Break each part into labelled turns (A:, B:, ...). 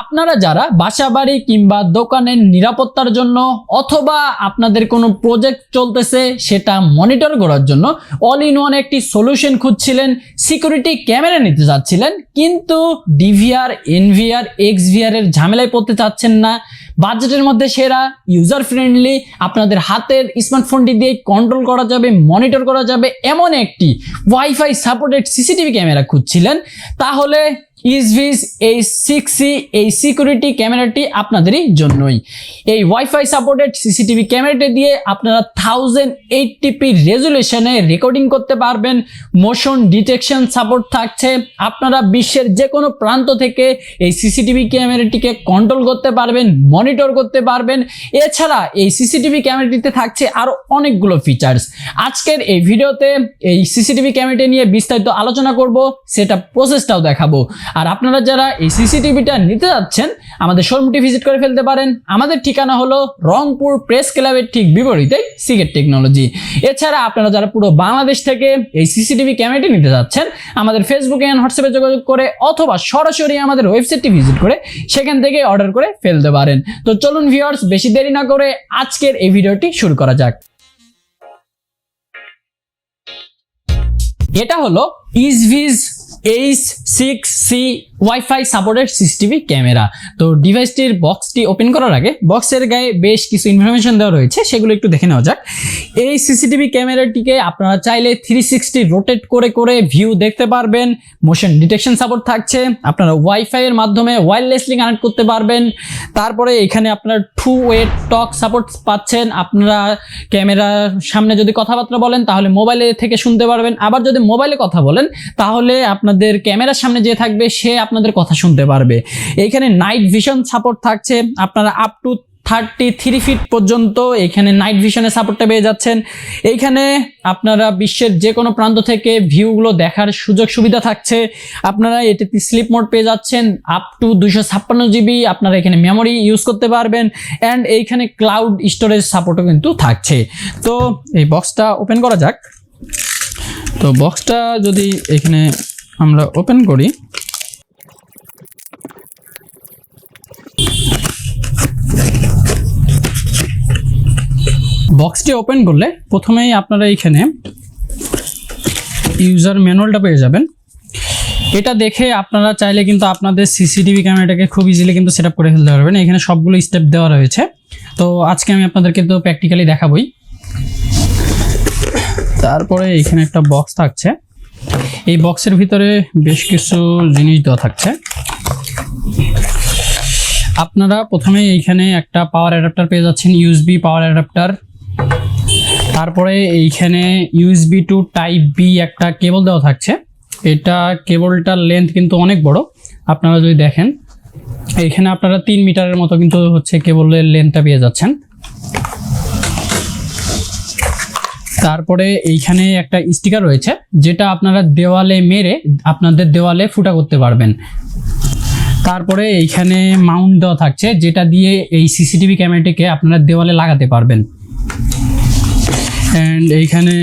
A: আপনারা যারা বাসা বাড়ি কিংবা দোকানের নিরাপত্তার জন্য অথবা আপনাদের কোনো প্রজেক্ট চলতেছে সেটা মনিটর করার জন্য অল ইন ওয়ান একটি সলিউশন খুঁজছিলেন সিকিউরিটি ক্যামেরা নিতে চাচ্ছিলেন, কিন্তু ডিভিআর এনভিআর এক্সভিআর এর ঝামেলায় পড়তে চাচ্ছেন না। বাজেটের মধ্যে সেরা ইউজার ফ্রেন্ডলি আপনাদের হাতের স্মার্টফোনটি দিয়ে কন্ট্রোল করা যাবে মনিটর করা যাবে, এমন একটি ওয়াইফাই সাপোর্টেড সিসিটিভি ক্যামেরা খুঁজছিলেন। তাহলে ইসভিস এই সিক্স সি এই সিকিউরিটি ক্যামেরাটি আপনাদেরই জন্যই? এই ওয়াইফাই সাপোর্টেড সিসিটিভি ক্যামেরাটি দিয়ে আপনারা থাউজেন্ড এইটটিপি রেজুলেশনে রেকর্ডিং করতে পারবেন। মোশন ডিটেকশন সাপোর্ট থাকছে। আপনারা বিশ্বের যে কোনো প্রান্ত থেকে এই সিসিটিভি ক্যামেরাটিকে কন্ট্রোল করতে পারবেন মনিটর করতে পারবেন। এছাড়া এই সিসিটিভি ক্যামেরাটিতে থাকছে আরও অনেকগুলো ফিচার্স আজকের এই ভিডিওতে এই সিসিটিভি ক্যামেরাটি নিয়ে বিস্তারিত আলোচনা করব, সেটা প্রসেসটাও দেখাবো। আর আপনারা যারা এই সিসিটিভিটা নিতে যাচ্ছেন, আমাদের শোরুমটি ভিজিট করে ফেলতে পারেন। আমাদের ঠিকানা হলো রংপুর প্রেস ক্লাবের ঠিক বিপরীতে সিগেট টেকনোলজি। এছাড়া আপনারা যারা পুরো বাংলাদেশ থেকে এই সিসিটিভি ক্যামেরাটি নিতে যাচ্ছেন, আমাদের ফেসবুকে অ্যান্ড হোয়াটসঅ্যাপে যোগাযোগ করে অথবা সরাসরি আমাদের ওয়েবসাইটটি ভিজিট করে সেখান থেকে অর্ডার করে ফেলতে পারেন। তো চলুন ভিউয়ার্স বেশি দেরি না করে আজকের এই ভিডিওটি শুরু করা যাক। এটা হলো Ezviz H six C WiFi supported CCTV camera তো ডিভাইসটির বক্সটি ওপেন করার আগে বক্সের গায়ে বেশ কিছু ইনফরমেশন দেওয়া রয়েছে, সেগুলো একটু দেখে নেওয়া যাক। এই সিসিটিভি ক্যামেরাটিকে আপনারা চাইলে থ্রি সিক্সটি রোটেট করে করে ভিউ দেখতে পারবেন মোশন ডিটেকশন সাপোর্ট থাকছে, আপনারা ওয়াইফাই এর মাধ্যমে ওয়্যারলেসলি কানেক্ট করতে পারবেন। তারপরে এখানে আপনার টু ওয়ে টক সাপোর্ট পাচ্ছেন, আপনারা ক্যামেরার সামনে যদি কথাবার্তা বলেন, তাহলে মোবাইলে থেকে শুনতে পারবেন। আবার যদি মোবাইলে কথা বলেন, তাহলে আপনাদের ক্যামেরার সামনে যে থাকবে, সে আপনাদের কথা শুনতে পারবে। এইখানে নাইট ভিশন সাপোর্ট থাকছে। আপনারা up to thirty three feet পর্যন্ত এখানে নাইট ভিশনের সাপোর্টটা পেয়ে যাচ্ছেন। এইখানে আপনারা বিশ্বের যে কোনো প্রান্ত থেকে ভিউগুলো দেখার সুযোগ সুবিধা থাকছে। আপনারা এটিতে স্লিপ মোড পেয়ে যাচ্ছেন। আপ টু দুশো ছাপ্পান্ন জিবি আপনারা এখানে মেমোরি ইউজ করতে পারবেন। অ্যান্ড এইখানে ক্লাউড স্টোরেজ সাপোর্টও কিন্তু থাকছে। তো এই বক্সটা ওপেন করা যাক। তো বক্সটা যদি এখানে আমরা ওপেন করি বক্সটি ওপেন করলে প্রথমেই আপনারা এইখানে ইউজার ম্যানুয়ালটা পেয়ে যাবেন। এটা দেখে আপনারা চাইলে কিন্তু আপনাদের সিসিটিভি ক্যামেরাটাকে খুব ইজিলি কিন্তু সেট করে ফেলতে পারবেন। এখানে সবগুলো স্টেপ দেওয়া রয়েছে। তো আজকে আমি আপনাদেরকে তো প্র্যাকটিক্যালি দেখাবই। তারপরে এখানে একটা বক্স থাকছে। এই বক্সের ভিতরে বেশ কিছু জিনিস দেওয়া থাকছে। আপনারা প্রথমে এইখানে একটা পাওয়ার অ্যাডাপ্টার পেয়ে যাচ্ছেন ইউএসবি পাওয়ার অ্যাডাপ্টার তারপরে এইখানে ইউএসবি টু টাইপ বি একটা কেবল দেওয়া থাকছে। এটা কেবলটার লেন্থ কিন্তু অনেক বড়। আপনারা যদি দেখেন এখানে আপনারা তিন মিটারের মতো কিন্তু হচ্ছে কেবলের লেন্থটা পেয়ে যাচ্ছেন। তারপরে এইখানে একটা স্টিকার রয়েছে, যেটা আপনারা দেওয়ালে মেরে আপনাদের দেওয়ালে ফুটা করতে পারবেন। তারপরে এইখানে মাউন্ট দেওয়া থাকছে, যেটা দিয়ে এই সিসিটিভি ক্যামেরাটিকে আপনারা দেওয়ালে লাগাতে পারবেন। অ্যান্ড এইখানে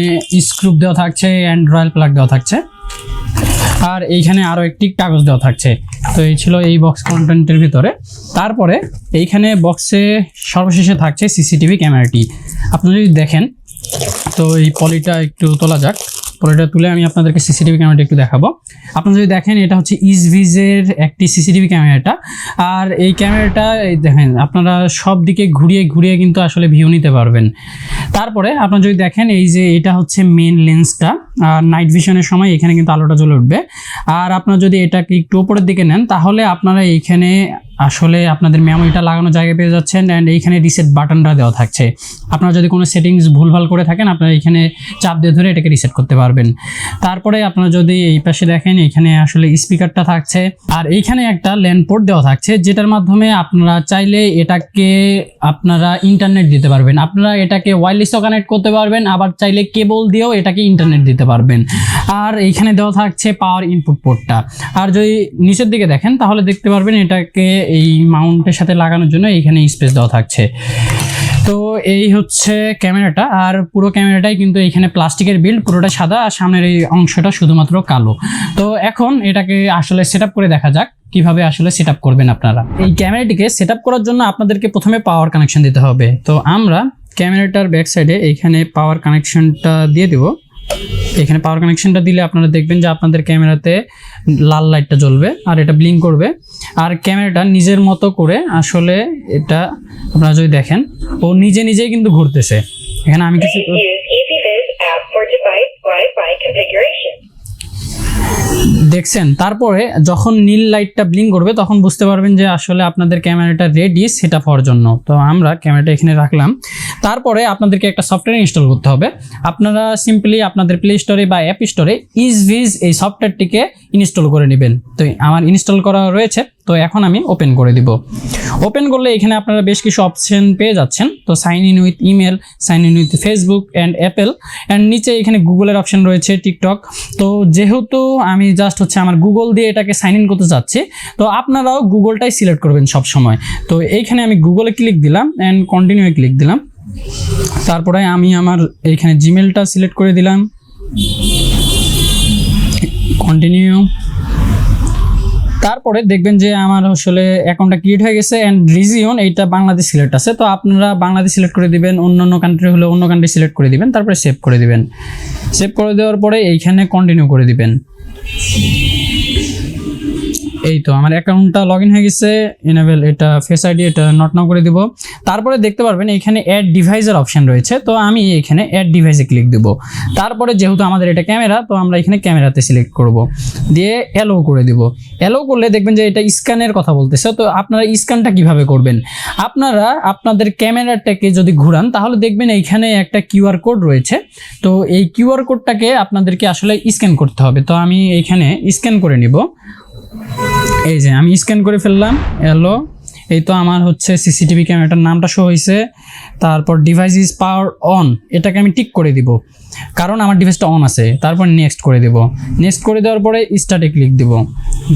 A: স্ক্রুপ দেওয়া থাকছে অ্যান্ড রয়্যাল প্লাগ দেওয়া থাকছে। আর এইখানে আরও একটি কাগজ দেওয়া থাকছে। তো এই ছিল এই বক্স কন্টেন্টের ভিতরে। তারপরে এইখানে বক্সে সর্বশেষে থাকছে সিসিটিভি ক্যামেরাটি আপনারা যদি দেখেন, তো এই পলিটা একটু তোলা যাক। পলিটা তুলে আমি আপনাদেরকে সিসিটিভি ক্যামেরাটি একটু দেখাবো। আপনারা যদি দেখেন, এটা হচ্ছে ইসভিজের একটি সিসিটিভি ক্যামেরাটা। আর এই ক্যামেরাটা দেখেন, আপনারা সব দিকে ঘুরিয়ে ঘুরিয়ে কিন্তু আসলে ভিউ নিতে পারবেন। তারপরে আপনারা যদি দেখেন, এই যে এটা হচ্ছে মেন লেন্সটা আর নাইট ভিশনের সময় এখানে কিন্তু আলোটা জ্বলে উঠবে। আর আপনারা যদি এটাকে একটু ওপরের দিকে নেন, তাহলে আপনারা এইখানে আসলে আপনাদের মেমোরিটা লাগানো জায়গায় পেয়ে যাচ্ছেন অ্যান্ড এইখানে রিসেট বাটনটা দেওয়া থাকছে। আপনারা যদি কোনো সেটিংস ভুলভাল করে থাকেন, আপনারা এখানে চাপ দিয়ে ধরে এটাকে রিসেট করতে পারবেন। তারপরে আপনারা যদি এই পাশে দেখেন, এখানে আসলে স্পিকারটা থাকছে। আর এইখানে একটা ল্যান্ড পোর্ট দেওয়া থাকছে, যেটার মাধ্যমে আপনারা চাইলে এটাকে আপনারা ইন্টারনেট দিতে পারবেন। আপনারা এটাকে ওয়্যারলেসও কানেক্ট করতে পারবেন, আবার চাইলে কেবল দিয়েও এটাকে ইন্টারনেট দিতে পারবেন। আর এইখানে দেওয়া থাকছে পাওয়ার ইনপুট পোর্টটা আর যদি নিচের দিকে দেখেন, তাহলে দেখতে পারবেন এটাকে এই মাউন্টের সাথে লাগানোর জন্য এইখানে স্পেস দেওয়া থাকছে। তো এই হচ্ছে ক্যামেরাটা, আর পুরো ক্যামেরাটাই কিন্তু এখানে প্লাস্টিকের বিল্ড, পুরোটা সাদা, আর সামনের এই অংশটা শুধুমাত্র কালো। তো এখন এটাকে আসলে সেট করে দেখা যাক, কীভাবে আসলে সেট করবেন আপনারা। এই ক্যামেরাটিকে সেট করার জন্য আপনাদেরকে প্রথমে পাওয়ার কানেকশন দিতে হবে। তো আমরা ক্যামেরাটার ব্যাক সাইডে এইখানে পাওয়ার কানেকশনটা দিয়ে দেব। এখানে পাওয়ার কানেকশনটা দিলে আপনারা দেখবেন যে আপনাদের ক্যামেরাতে লাল লাইটটা জ্বলবে আর এটা ব্লিঙ্ক করবে। আর ক্যামেরাটা নিজের মতো করে আসলে এটা আপনারা যদি দেখেন, ও নিজে নিজেই কিন্তু ঘুরতেছে। এখানে আমি কিছু দেখছেন, তারপরে যখন নীল লাইটটা ব্লিং করবে, তখন বুঝতে পারবেন যে আসলে আপনাদের ক্যামেরাটা রেডি সেট আপ হওয়ার জন্য। তো আমরা ক্যামেরাটা এখানে রাখলাম। তারপরে আপনাদেরকে একটা সফটওয়্যার ইনস্টল করতে হবে। আপনারা সিম্পলি আপনাদের প্লে স্টোরে বা অ্যাপ স্টোরে ইজ ভিজ এই সফটওয়্যারটিকে ইনস্টল করে নেবেন। তো আমার ইনস্টল করা রয়েছে। তো এখন আমি ওপেন করে দিব। ওপেন করলে এখানে আপনারা বেশ কিছু অপশন পেয়ে যাচ্ছেন। তো sign in with email sign in with Facebook and Apple and নিচে এখানে গুগলের অপশন রয়েছে টিকটক তো যেহেতু আমি জাস্ট হচ্ছে আমার গুগল দিয়ে এটাকে সাইন ইন করতে যাচ্ছি, তো আপনারাও গুগলটাই সিলেক্ট করবেন সব সময় তো এইখানে আমি গুগলে ক্লিক দিলাম অ্যান্ড কন্টিনিউ ক্লিক দিলাম। তারপরে আমি আমার এইখানে জিমেলটা সিলেক্ট করে দিলাম। কন্টিনিউ তারপরে দেখবেন যে আমার আসলে অ্যাকাউন্টটা ক্রিয়েট হয়ে গেছে অ্যান্ড রিজিয়ন এইটা বাংলাদেশ সিলেক্ট আছে। তো আপনারা বাংলাদেশ সিলেক্ট করে দিবেন, অন্য অন্য কান্ট্রি হলে অন্য কান্ট্রি সিলেক্ট করে দিবেন, তারপরে সেভ করে দিবেন। সেভ করে দেওয়ার পরে এইখানে কন্টিনিউ করে দিবেন। এই তো আমার অ্যাকাউন্টটা লগ ইন হয়ে গেছে। এনাবেল এটা ফেস আইডি এটা নট নাও করে দিব। তারপরে দেখতে পারবেন এখানে অ্যাড ডিভাইসের অপশন রয়েছে। তো আমি এখানে অ্যাড ডিভাইসে ক্লিক দিব। তারপরে যেহেতু আমাদের এটা ক্যামেরা তো আমরা এখানে ক্যামেরাতে সিলেক্ট করব। দিয়ে অ্যালো করে দিব। অ্যালো করলে দেখবেন যে এটা স্ক্যানের কথা বলতেছে। তো আপনারা স্ক্যানটা কীভাবে করবেন? আপনারা আপনাদের ক্যামেরাটাকে যদি ঘুরান, তাহলে দেখবেন এইখানে একটা কিউআর কোড রয়েছে। তো এই কিউআর কোডটাকে আপনাদেরকে আসলে স্ক্যান করতে হবে। তো আমি এইখানে স্ক্যান করে নিব। এই যে আমি স্ক্যান করে ফেললাম এলো এই তো আমার হচ্ছে সিসিটিভি ক্যামেরাটার নামটা শো হয়েছে তারপর ডিভাইস ইজ পাওয়ার অন এটাকে আমি টিক করে দিব। কারণ আমার ডিভাইসটা অন আছে, তারপর নেক্সট করে দিব। নেক্সট করে দেওয়ার পরে স্টার্টে ক্লিক দিব।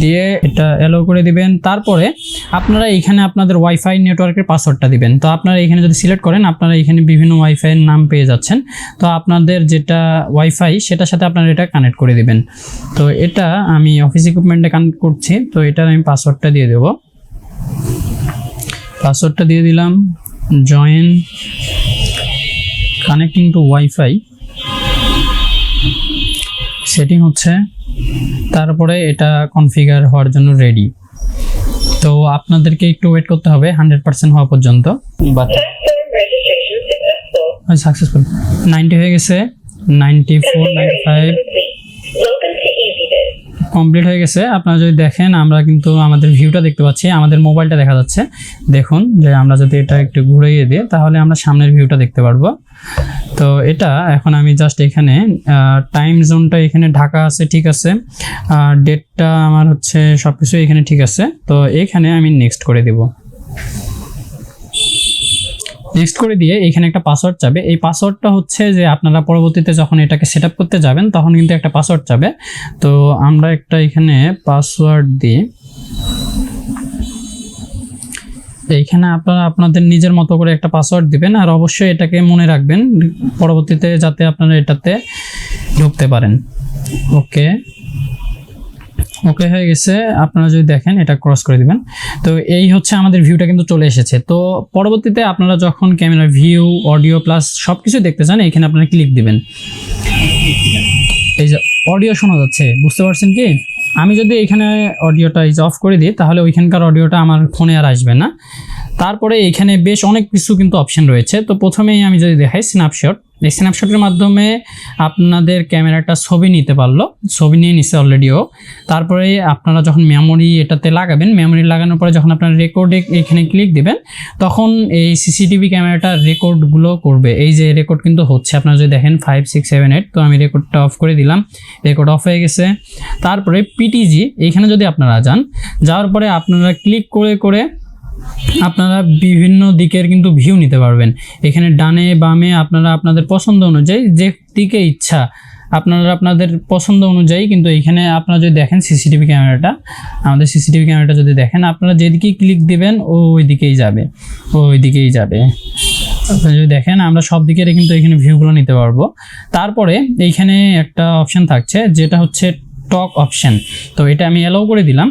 A: দিয়ে এটা অ্যালো করে দিবেন। তারপরে আপনারা এখানে আপনাদের ওয়াইফাই নেটওয়ার্কের পাসওয়ার্ডটা দিবেন। তো আপনারা এখানে যদি সিলেক্ট করেন, আপনারা এখানে বিভিন্ন ওয়াইফাইয়ের নাম পেয়ে যাচ্ছেন। তো আপনাদের যেটা ওয়াইফাই সেটার সাথে আপনারা এটা কানেক্ট করে দিবেন। তো এটা আমি অফিস ইকুইপমেন্টে কানেক্ট করছি। তো এটার আমি পাসওয়ার্ডটা দিয়ে দেবো। পাসওয়ার্ডটা দিয়ে দিলাম join connecting to WiFi setting হচ্ছে তারপরে এটা কনফিগার হওয়ার জন্য রেডি তো আপনাদেরকে একটু ওয়েট করতে হবে হান্ড্রেড পার্সেন্ট হওয়া পর্যন্ত। বাট. সাকসেসফুল নাইনটি হয়ে গেছে ninety four ninety five complete হয়ে গেছে। আপনারা যদি দেখেন, আমরা কিন্তু আমাদের ভিউটা দেখতে পাচ্ছি, আমাদের মোবাইলটা দেখা যাচ্ছে। দেখুন যে আমরা যদি এটা একটু ঘুরিয়ে দিই, তাহলে আমরা সামনের ভিউটা দেখতে পারব। তো এটা এখন আমি জাস্ট এখানে টাইম জোনটা এখানে ঢাকা আছে, ঠিক আছে। আর ডেটটা আমার হচ্ছে সব কিছু এখানে ঠিক আছে। তো এখানে আমি নেক্সট করে দেব। নেক্সট করে দিয়ে এখানে একটা পাসওয়ার্ড চাবে। এই পাসওয়ার্ডটা হচ্ছে যে আপনারা পরবর্তীতে যখন এটাকে সেট করতে যাবেন, তখন কিন্তু একটা পাসওয়ার্ড চাবে। তো আমরা একটা এখানে পাসওয়ার্ড দিই। এইখানে আপনারা আপনাদের নিজের মতো করে একটা পাসওয়ার্ড দিবেন আর অবশ্যই এটাকে মনে রাখবেন, পরবর্তীতে যাতে আপনারা এটাতে ঢুকতে পারেন। ওকে ওকে হয়ে গেছে। আপনারা যদি দেখেন, এটা ক্রস করে দিবেন। তো এই হচ্ছে আমাদের ভিউটা কিন্তু চলে এসেছে। তো পরবর্তীতে আপনারা যখন ক্যামেরা ভিউ অডিও প্লাস সব কিছু দেখতে চান, এখানে আপনারা ক্লিক দিবেন। এই যে অডিও শোনা যাচ্ছে, বুঝতে পারছেন কি? আমি যদি এখানে অডিওটা অফ করে দিই, তাহলে ওইখানকার অডিওটা আমার ফোনে আর আসবে না। তারপরে এখানে বেশ অনেক কিছু কিন্তু অপশন রয়েছে। তো প্রথমেই আমি যদি দেখাই স্ন্যাপশট এই স্ন্যাপশটের মাধ্যমে আপনাদের ক্যামেরাটা ছবি নিতে পারল। ছবি নিয়ে নিছে অলরেডিও তারপরে আপনারা যখন মেমোরি এটাতে লাগাবেন মেমোরি লাগানোর পরে যখন আপনারা রেকর্ডে এখানে ক্লিক দিবেন, তখন এই সিসিটিভি ক্যামেরাটা রেকর্ডগুলো করবে। এই যে রেকর্ড কিন্তু হচ্ছে, আপনারা যদি দেখেন ফাইভ সিক্স সেভেন এইট তো আমি রেকর্ডটা অফ করে দিলাম। রেকর্ড অফ হয়ে গেছে। তারপরে পিটিজি এইখানে যদি আপনারা যান, যাওয়ার পরে আপনারা ক্লিক করে করে আপনারা বিভিন্ন দিকের কিন্তু ভিউ নিতে পারবেন। এখানে ডানে, বামে আপনারা আপনাদের পছন্দ অনুযায়ী যে দিকে ইচ্ছা, আপনারা আপনাদের পছন্দ অনুযায়ী কিন্তু এখানে আপনারা যদি দেখেন সিসিটিভি ক্যামেরাটা, আমাদের সিসিটিভি ক্যামেরাটা যদি দেখেন, আপনারা যেদিকেই ক্লিক দিবেন ওই দিকেই যাবে ওই দিকেই যাবে। আপনি যদি দেখেন, আমরা সব দিকের কিন্তু এখানে ভিউগুলো নিতে পারব। তারপরে এইখানে একটা অপশন থাকছে, যেটা হচ্ছে টক অপশন তো এটা আমি অ্যালাউ করে দিলাম।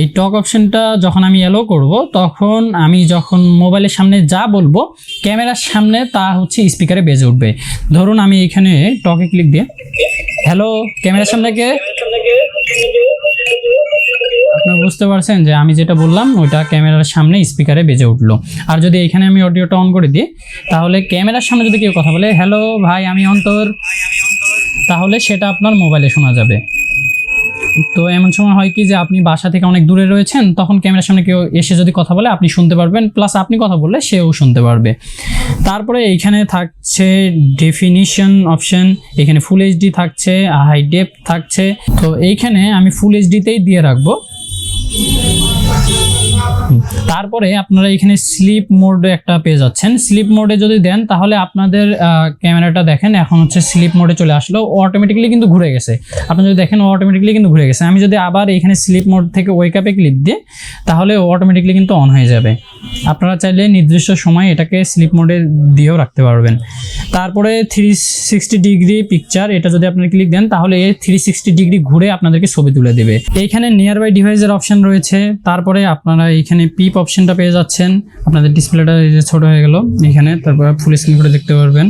A: এই টক অপশনটা যখন আমি অ্যালো করব, তখন আমি যখন মোবাইলের সামনে যা বলব, ক্যামেরার সামনে তা হচ্ছে স্পিকারে বেজে উঠবে। ধরুন আমি এখানে টকে ক্লিক দিয়ে হ্যালো ক্যামেরার সামনে কে? আপনারা বুঝতে পারছেন যে আমি যেটা বললাম, ওইটা ক্যামেরার সামনে স্পিকারে বেজে উঠল। আর যদি এখানে আমি অডিওটা অন করে দিই, তাহলে ক্যামেরার সামনে যদি কেউ কথা বলে হ্যালো ভাই, আমি অন্তর, তাহলে সেটা আপনার মোবাইলে শোনা যাবে। তো এমন সময় হয় কি যে আপনি বাসা থেকে অনেক দূরে রয়েছেন, তখন ক্যামেরার সামনে কেউ এসে যদি কথা বলে, আপনি শুনতে পারবেন প্লাস আপনি কথা বললে সেও শুনতে পারবে। তারপরে এইখানে থাকছে ডেফিনিশন অপশন এখানে ফুল এইচডি থাকছে হাই ডেপ থাকছে। তো এইখানে আমি ফুল এইচডিতেই দিয়ে রাখব। তারপরে আপনারা এখানে স্লিপ মোডে একটা পেয়ে যাচ্ছেন। স্লিপ মোডে যদি দেন, তাহলে আপনাদের ক্যামেরাটা দেখেন, এখন হচ্ছে স্লিপ মোডে চলে আসলো। অটোমেটিক্যালি কিন্তু ঘুরে গেছে। আপনি যদি দেখেন অটোমেটিক্যালি কিন্তু ঘুরে গেছে। আমি যদি আবার এখানে স্লিপ মোড থেকে ওয়েক আপে ক্লিক দিই, তাহলে অটোমেটিক্যালি কিন্তু অন হয়ে যাবে। আপনারা চাইলে নির্দিষ্ট সময় এটাকে স্লিপ মোডে দিয়েও রাখতে পারবেন। তারপরে থ্রি সিক্সটি ডিগ্রি পিকচার এটা যদি আপনারা ক্লিক দেন, তাহলে এই থ্রি সিক্সটি ডিগ্রি ঘুরে আপনাদেরকে ছবি তুলে দেবে। এইখানে নিয়ার বাই ডিভাইসের অপশন রয়েছে। তারপরে আপনারা এইখানে পিপ অপশনটা পেয়ে যাচ্ছেন। আপনাদের ডিসপ্লেটা এই যে ছোটো হয়ে গেল, এখানে। তারপর ফুল স্ক্রিন করে দেখতে পারবেন।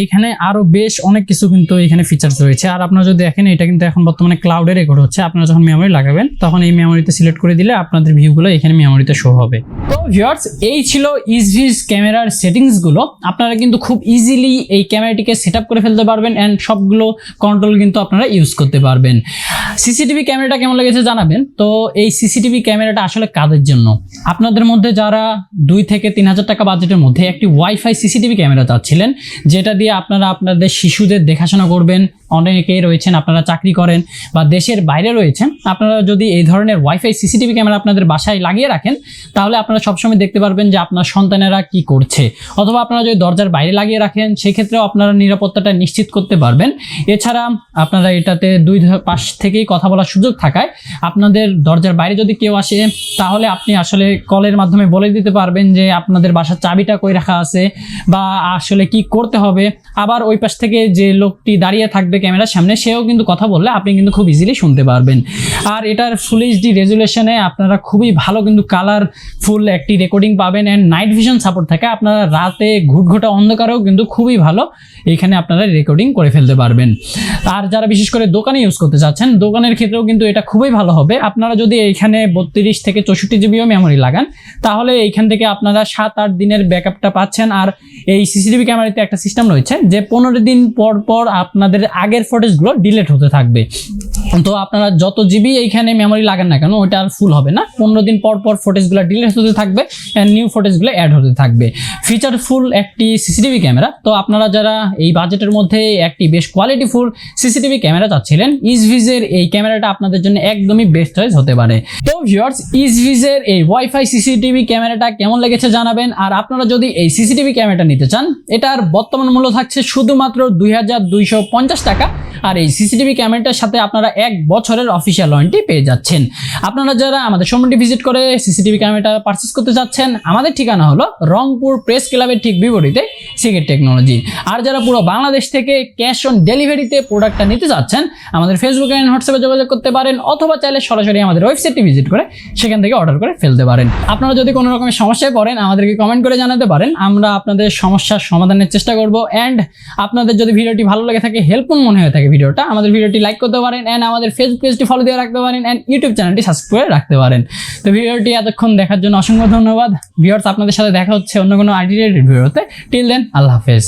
A: এইখানে আরও বেশ অনেক কিছু কিন্তু এখানে ফিচার্স রয়েছে। আর আপনারা যদি দেখেন, এটা কিন্তু এখন বর্তমানে ক্লাউডে রেকর্ড হচ্ছে। আপনারা যখন মেমোরি লাগাবেন, তখন এই মেমোরিতে সিলেক্ট করে দিলে আপনাদের ভিউগুলো এখানে মেমোরিতে শো হবে। তো ভিউয়ার্স এই ছিল ইজভিস ক্যামেরার সেটিংসগুলো আপনারা কিন্তু খুব ইজিলি এই ক্যামেরাটিকে সেট করে ফেলতে পারবেন অ্যান্ড সবগুলো কন্ট্রোল কিন্তু আপনারা ইউজ করতে পারবেন। সিসিটিভি ক্যামেরাটা কেমন লেগেছে জানাবেন? তো এই সিসিটিভি ক্যামেরাটা আসলে কাদের জন্য? আপনাদের মধ্যে যারা দুই থেকে তিন হাজার টাকা বাজেটের মধ্যে একটি ওয়াইফাই সিসিটিভি ক্যামেরা চাচ্ছিলেন, যেটা দিয়ে আপনারা আপনাদের শিশুদের দেখাশোনা করবেন অনেকেই রয়েছেন, আপনারা চাকরি করেন বা দেশের বাইরে রয়েছেন, আপনারা যদি এই ধরনের ওয়াইফাই সিসিটিভি ক্যামেরা আপনাদের বাসায় লাগিয়ে রাখেন, তাহলে আপনারা সবসময় দেখতে পারবেন যে আপনার সন্তানেরা কি করছে। অথবা আপনারা যদি দরজার বাইরে লাগিয়ে রাখেন, সেক্ষেত্রেও আপনারা নিরাপত্তাটা নিশ্চিত করতে পারবেন। এছাড়া আপনারা এটাতে দুই পাশ থেকেই কথা বলার সুযোগ থাকায় আপনাদের দরজার বাইরে যদি কেউ আসে, তাহলে আপনি আসলে কলের মাধ্যমে বলে দিতে পারবেন যে আপনাদের বাসার চাবিটা কই রাখা আছে বা আসলে কি করতে হবে। আবার ওই পাশ থেকে যে লোকটি দাঁড়িয়ে থাকবে ক্যামেরার সামনে সেও কিন্তু কথা বললে আপনি কিন্তু খুব ইজিলি শুনতে পারবেন। আর এটার ফুল এইচডি রেজুলেশনে আপনারা খুবই ভালো কিন্তু কালার ফুল একটি রেকর্ডিং পাবেন অ্যান্ড নাইট ভিশন সাপোর্ট থাকে। আপনারা রাতে ঘুটঘুটা অন্ধকারেও কিন্তু খুবই ভালো এখানে আপনারা রেকর্ডিং করে ফেলতে পারবেন। আর যারা বিশেষ করে দোকানে ইউজ করতে চাচ্ছেন, দোকানের ক্ষেত্রেও কিন্তু এটা খুবই ভালো হবে। আপনারা যদি এইখানে বত্রিশ থেকে চৌষট্টি জিবিও মেমোরি লাগান, তাহলে এইখান থেকে আপনারা সাত আট দিনের ব্যাকআপটা পাচ্ছেন। আর এই সিসিটিভি ক্যামেরাতে একটা সিস্টেম রয়েছে, যে পনেরো দিন পর পর আপনাদের আগের ফুটেজগুলো ডিলেট হতে থাকবে। তো আপনারা যত জিবি এইখানে মেমোরি লাগান না কেন, ওইটা আর ফুল হবে না। পনেরো দিন পর পর ফুটেজগুলো ডিলিট হতে থাকবে অ্যান্ড নিউ ফুটেজগুলো অ্যাড হতে থাকবে। ফিচার ফুল একটি সিসিটিভি ক্যামেরা তো আপনারা যারা এই বাজেটের মধ্যে একটি বেশ কোয়ালিটি ফুল সিসিটিভি ক্যামেরা চাচ্ছিলেন ইজভিজের এই ক্যামেরাটা আপনাদের জন্য একদমই বেস্ট চয়েস হতে পারে। তো ভিউয়ার্স ইজভিজের এই ওয়াইফাই সিসিটিভি ক্যামেরাটা কেমন লেগেছে জানাবেন, আর আপনারা যদি এই সিসিটিভি ক্যামেরাটা নিতে চান, এটার বর্তমান মূল্য থাকছে শুধুমাত্র দুই হাজার দুইশো পঞ্চাশ টাকা, আর এই সিসিটিভি ক্যামেরাটার সাথে আপনারা এক বছরের অফিসিয়াল ওয়ারেন্টি পেয়ে যাচ্ছেন। আপনারা যারা আমাদের শোরুমটি ভিজিট করে সিসিটিভি ক্যামেরাটা পারচেস করতে যাচ্ছেন, আমাদের ঠিকানা হলো রংপুর প্রেস ক্লাবের ঠিক বিপরীতে সিগেট টেকনোলজি আর যারা পুরো বাংলাদেশ থেকে ক্যাশ অন ডেলিভারিতে প্রোডাক্টটা নিতে চাচ্ছেন আমাদের ফেসবুক অ্যান্ড হোয়াটসঅ্যাপে যোগাযোগ করতে পারেন, অথবা চাইলে সরাসরি আমাদের ওয়েবসাইটটি ভিজিট করে সেখান থেকে অর্ডার করে ফেলতে পারেন। আপনারা যদি কোনো রকমের সমস্যায় পড়েন, আমাদেরকে কমেন্ট করে জানাতে পারেন, আমরা আপনাদের সমস্যার সমাধানের চেষ্টা করব। অ্যান্ড আপনাদের যদি ভিডিওটি ভালো লেগে থাকে হেল্পফুল মনে হয়ে থাকে ভিডিওটা আমাদের ভিডিওটি লাইক করতে পারেন। অ্যান্ড আমাদের ফেসবুক পেজটি ফলো দিয়ে রাখতে পারেন অ্যান্ড ইউটিউব চ্যানেলটি সাবস্ক্রাইব করে রাখতে পারেন। তো ভিডিওটি এতক্ষণ দেখার জন্য অসংখ্য ধন্যবাদ। ভিউয়ার্স আপনাদের সাথে দেখা হচ্ছে অন্য কোনো আইডি ভিডিওতে টিল দেন আল্লাহ হাফেজ।